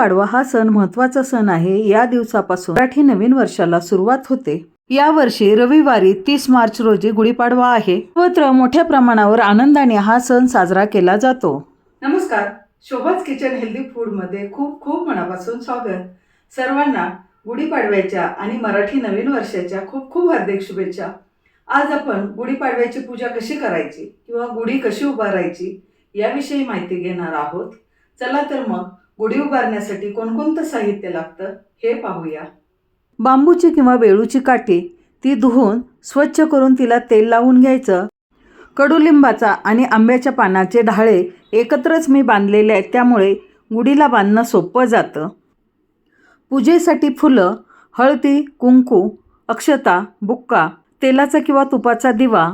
गुढीपाडवा हा सण महत्त्वाचा सण आहे. या दिवसापासून मराठी नवीन वर्षाला सुरुवात होते. या वर्षी रविवारी तीस मार्च रोजी गुढीपाडवा आहे. सर्वत्र मोठ्या प्रमाणावर आनंदाने हा सण साजरा केला जातो. नमस्कार. शोभाच किचन हेल्दी फूडमध्ये खूप खूप मनापासून स्वागत. सर्वांना गुढीपाडव्याच्या आणि मराठी नवीन वर्षाच्या खूप खूप हार्दिक शुभेच्छा. आज आपण गुढीपाडव्याची पूजा कशी करायची किंवा गुढी कशी उभारायची याविषयी माहिती घेणार आहोत. चला तर मग गुढी उभारण्यासाठी कोणकोणतं साहित्य लागतं हे पाहूया. बांबूची किंवा वेळूची काठी ती धुवून स्वच्छ करून तिला तेल लावून घ्यायचं. कडुलिंबाचा आणि आंब्याच्या पानाचे ढाळे एकत्रच मी बांधलेले आहेत त्यामुळे गुढीला बांधणं सोपं जातं. पूजेसाठी फुलं हळदी कुंकू अक्षता बुक्का तेलाचा किंवा तुपाचा दिवा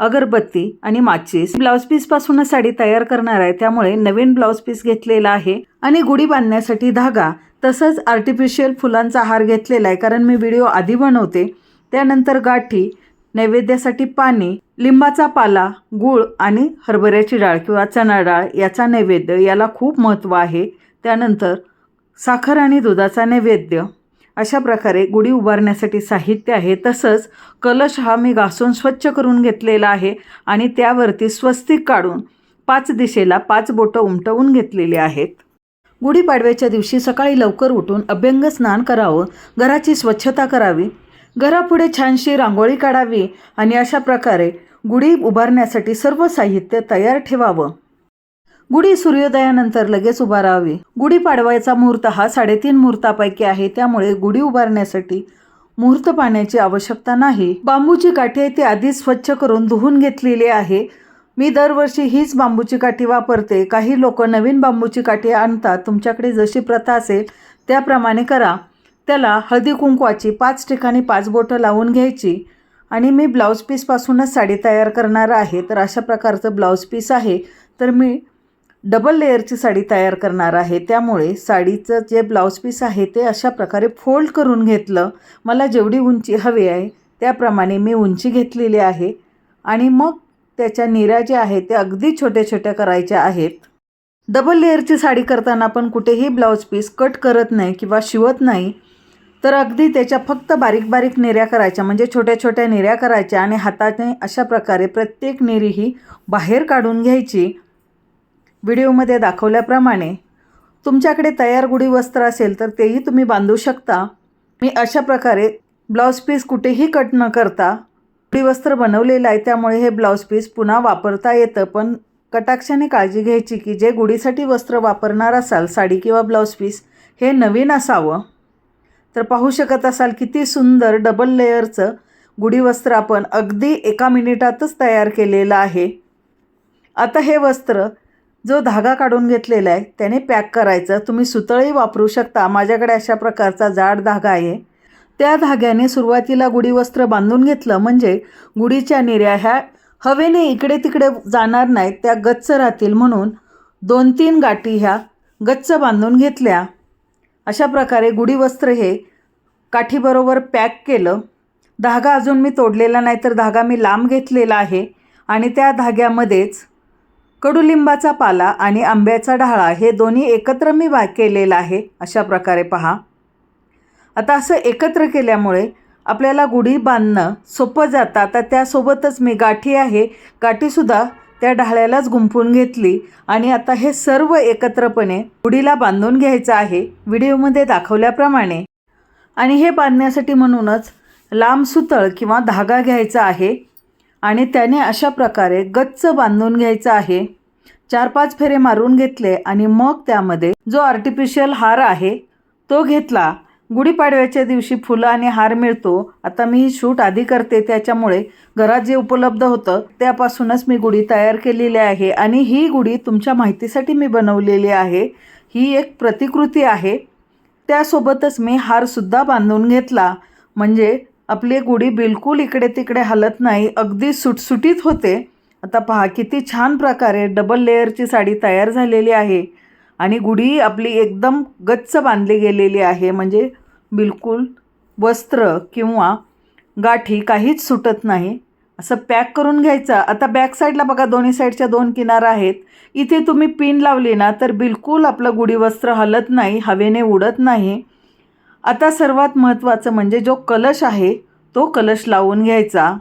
अगरबत्ती आणि माचीस. ब्लाऊज पीसपासूनच साडी तयार करणार आहे. त्यामुळे नवीन ब्लाऊज पीस घेतलेला आहे. आणि गुढी बांधण्यासाठी धागा. तसंच आर्टिफिशियल फुलांचा हार घेतलेला आहे. कारण मी व्हिडिओ आधी बनवते. त्यानंतर गाठी नैवेद्यासाठी पाणी लिंबाचा पाला गूळ आणि हरभऱ्याची डाळ किंवा चणा डाळ याचा नैवेद्य याला खूप महत्त्व आहे. त्यानंतर साखर आणि दुधाचा नैवेद्य. अशा प्रकारे गुढी उभारण्यासाठी साहित्य आहे. तसंच कलश हा मी घासून स्वच्छ करून घेतलेला आहे आणि त्यावरती स्वस्तिक काढून पाच दिशेला पाच बोटं उमटवून घेतलेली आहेत. गुढीपाडव्याच्या दिवशी सकाळी लवकर उठून अभ्यंग स्नान करावं घराची स्वच्छता करावी घरापुढे छानशी रांगोळी काढावी आणि अशा प्रकारे गुढी उभारण्यासाठी सर्व साहित्य तयार ठेवावं. गुढी सूर्योदयानंतर लगेच उभारावी. गुढी पाडवायचा मुहूर्त हा साडेतीन मुहूर्तापैकी आहे. त्यामुळे गुढी उभारण्यासाठी मुहूर्त पाण्याची आवश्यकता नाही. बांबूची काठी आहे ती आधीच स्वच्छ करून धुवून घेतलेली आहे. मी दरवर्षी हीच बांबूची काठी वापरते. काही लोक नवीन बांबूची काठी आणतात. तुमच्याकडे जशी प्रथा असेल त्याप्रमाणे करा. त्याला हळदी कुंकवाची पाच ठिकाणी पाच बोटं लावून घ्यायची. आणि मी ब्लाऊज पीसपासूनच साडी तयार करणार आहे. तर अशा प्रकारचं ब्लाऊज पीस आहे. तर मी डबल लेअरची साडी तयार करणार आहे. त्यामुळे साडीचं जे ब्लाऊज पीस आहे ते अशा प्रकारे फोल्ड करून घेतलं. मला जेवढी उंची हवी आहे त्याप्रमाणे मी उंची घेतलेली आहे. आणि मग त्याच्या निऱ्या ज्या आहेत त्या अगदी छोट्या छोट्या करायच्या आहेत. डबल लेअरची साडी करताना आपण कुठेही ब्लाऊज पीस कट करत नाही किंवा शिवत नाही. तर अगदी त्याच्या फक्त बारीक बारीक निऱ्या करायच्या म्हणजे छोट्या छोट्या निऱ्या करायच्या आणि हाताने अशा प्रकारे प्रत्येक निरी ही बाहेर काढून घ्यायची. व्हिडिओमध्ये दाखवल्याप्रमाणे तुमच्याकडे तयार गुढी वस्त्र असेल तर तेही तुम्ही बांधू शकता. मी अशा प्रकारे ब्लाऊज पीस कुठेही कट न करता गुढी वस्त्र बनवलेलं आहे. त्यामुळे हे ब्लाऊज पीस पुन्हा वापरता येतं. पण कटाक्षाने काळजी घ्यायची की जे गुढीसाठी वस्त्र वापरणार असाल साडी किंवा ब्लाऊज पीस हे नवीन असावं. तर पाहू शकत असाल किती सुंदर डबल लेअरचं गुढी वस्त्र आपण अगदी एका मिनिटातच तयार केलेलं आहे. आता हे वस्त्र जो धागा काढून घेतलेला आहे त्याने पॅक करायचं. तुम्ही सुतळी वापरू शकता. माझ्याकडे अशा प्रकारचा जाड धागा आहे. त्या धाग्याने सुरुवातीला गुढी वस्त्र बांधून घेतलं. म्हणजे गुढीच्या निर्या ह्या हवेने इकडे तिकडे जाणार नाहीत. त्या गच्च राहतील म्हणून दोन तीन गाठी ह्या गच्च बांधून घेतल्या. अशा प्रकारे गुढी वस्त्र हे काठीबरोबर पॅक केलं. धागा अजून मी तोडलेला नाही तर धागा मी लांब घेतलेला आहे आणि त्या धाग्यामध्येच कडुलिंबाचा पाला आणि आंब्याचा ढाळा हे दोन्ही एकत्र मी वा केलेलं आहे अशा प्रकारे पहा. आता असं एकत्र केल्यामुळे आपल्याला गुढी बांधणं सोपं जातं. आता त्यासोबतच मी गाठी आहे. गाठीसुद्धा त्या ढाळ्यालाच गुंफून घेतली आणि आता हे सर्व एकत्रपणे गुढीला बांधून घ्यायचं आहे व्हिडिओमध्ये दाखवल्याप्रमाणे. आणि हे बांधण्यासाठी म्हणूनच लांब सुतळ किंवा धागा घ्यायचा आहे. आणि त्याने अशा प्रकारे गच्च बांधून घ्यायचं आहे. चार पाच फेरे मारून घेतले आणि मग त्यामध्ये जो आर्टिफिशियल हार आहे तो घेतला. गुढीपाडव्याच्या दिवशी फुलं आणि हार मिळतो. आता मी ही शूट आधी करते त्याच्यामुळे घरात जे उपलब्ध होतं त्यापासूनच मी गुढी तयार केलेली आहे. आणि ही गुढी तुमच्या माहितीसाठी मी बनवलेली आहे. ही एक प्रतिकृती आहे. त्यासोबतच मी हारसुद्धा बांधून घेतला. म्हणजे आपली गुढी बिलकुल इकडे तिकडे हलत नाही अगदी सुटसुटीत होते. आता पहा किती छान प्रकारे डबल लेअरची साडी तयार झालेली आहे. आणि गुढी आपली एकदम गच्च बांधली गेलेली आहे म्हणजे बिलकुल वस्त्र किंवा गाठी काहीच सुटत नाही. असं पॅक करून घ्यायचं. आता बॅक साईडला बघा दोन्ही साईडच्या दोन किनार आहेत. इथे तुम्ही पिन लावली ना तर बिलकुल आपलं गुढी वस्त्र हलत नाही हवेने उडत नाही. आता सर्वात महत्त्वाचं म्हणजे जो कलश आहे तो कलश लावून घ्यायचा.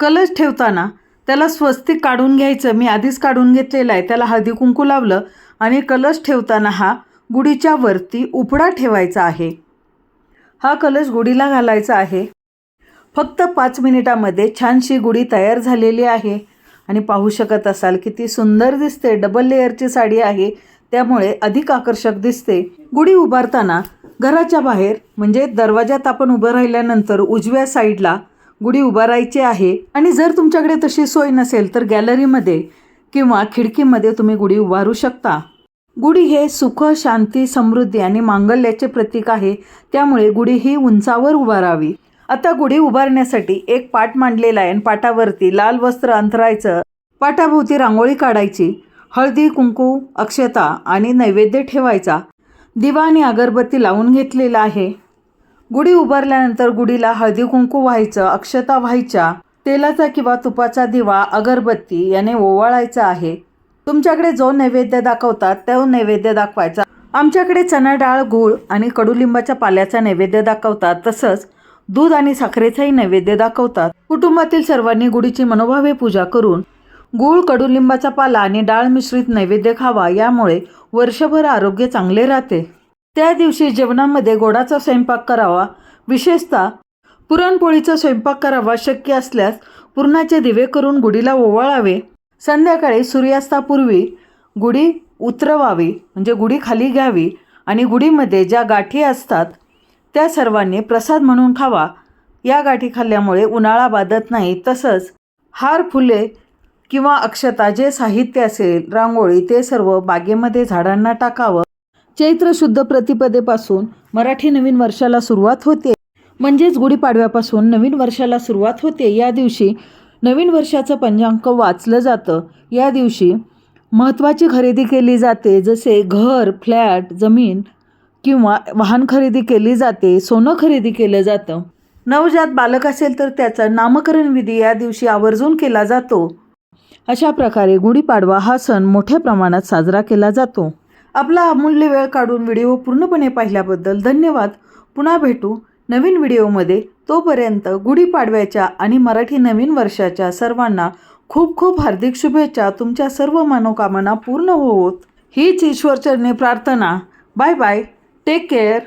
कलश ठेवताना त्याला स्वस्तिक काढून घ्यायचं. मी आधीच काढून घेतलेलं आहे. त्याला हळदी कुंकू लावलं आणि कलश ठेवताना हा गुढीच्या वरती उपडा ठेवायचा आहे. हा कलश गुढीला घालायचा आहे. फक्त पाच मिनिटामध्ये छानशी गुढी तयार झालेली आहे. आणि पाहू शकत असाल किती सुंदर दिसते. डबल लेअरची साडी आहे. त्यामुळे अधिक आकर्षक दिसते. गुढी उभारताना घराच्या बाहेर म्हणजे दरवाजात आपण उभं राहिल्यानंतर उजव्या साईडला गुढी उभारायची आहे आणि जर तुमच्याकडे तशी सोय नसेल तर गॅलरीमध्ये किंवा खिडकीमध्ये तुम्ही गुढी उभारू शकता. गुढी हे सुख शांती समृद्धी आणि मांगल्याचे प्रतीक आहे. त्यामुळे गुढी ही उंचावर उभारावी. आता गुढी उभारण्यासाठी एक पाट मांडलेला आहे आणि पाटावरती लाल वस्त्र अंथरायचं. पाटाभोवती रांगोळी काढायची. हळदी कुंकू अक्षता आणि नैवेद्य ठेवायचा. दिवा आणि अगरबत्ती लावून घेतलेला आहे. गुढी उभारल्यानंतर गुढीला हळदी कुंकू व्हायचं अक्षता व्हायच्या तेलाचा किंवा तुपाचा दिवा अगरबत्ती याने ओवाळायचा आहे. तुमच्याकडे जो नैवेद्य दाखवतात तो नैवेद्य दाखवायचा. आमच्याकडे चणा डाळ गूळ आणि कडुलिंबाच्या पाल्याचा नैवेद्य दाखवतात. तसंच दूध आणि साखरेचाही नैवेद्य दाखवतात. कुटुंबातील सर्वांनी गुढीची मनोभावे पूजा करून गूळ कडुलिंबाचा पाला आणि डाळ मिश्रित नैवेद्य खावा यामुळे वर्षभर आरोग्य चांगले राहते. त्या दिवशी जेवणामध्ये गोडाचा स्वयंपाक करावा विशेषतः पुरणपोळीचा स्वयंपाक करावा शक्य असल्यास पुरणाचे दिवे करून गुढीला ओवाळावे. संध्याकाळी सूर्यास्तापूर्वी गुढी उतरवावी म्हणजे गुढी खाली घ्यावी आणि गुढीमध्ये ज्या गाठी असतात त्या सर्वांनी प्रसाद म्हणून खावा. या गाठी खाल्ल्यामुळे उन्हाळा बाधत नाही तसंच हार फुले किंवा अक्षता जे साहित्य असेल रांगोळी ते सर्व बागेमध्ये झाडांना टाकावं. चैत्र शुद्ध प्रतिपदेपासून मराठी नवीन वर्षाला सुरुवात होते. म्हणजेच गुढीपाडव्यापासून नवीन वर्षाला सुरुवात होते. या दिवशी नवीन वर्षाचं पंचांक वाचलं जातं. या दिवशी महत्त्वाची खरेदी केली जाते. जसे घर फ्लॅट जमीन किंवा वाहन खरेदी केली जाते. सोनं खरेदी केलं जातं. नवजात बालक असेल तर त्याचा नामकरण विधी या दिवशी आवर्जून केला जातो. अशा प्रकारे गुढीपाडवा हा सण मोठ्या प्रमाणात साजरा केला जातो. आपला अमूल्य वेळ काढून व्हिडिओ पूर्णपणे पाहिल्याबद्दल धन्यवाद. पुन्हा भेटू नवीन व्हिडिओमध्ये. तोपर्यंत गुढीपाडव्याच्या आणि मराठी नवीन वर्षाच्या सर्वांना खूप खूप हार्दिक शुभेच्छा. तुमच्या सर्व मनोकामना पूर्ण होत हीच ईश्वरचरणी प्रार्थना. Bye bye. Take care.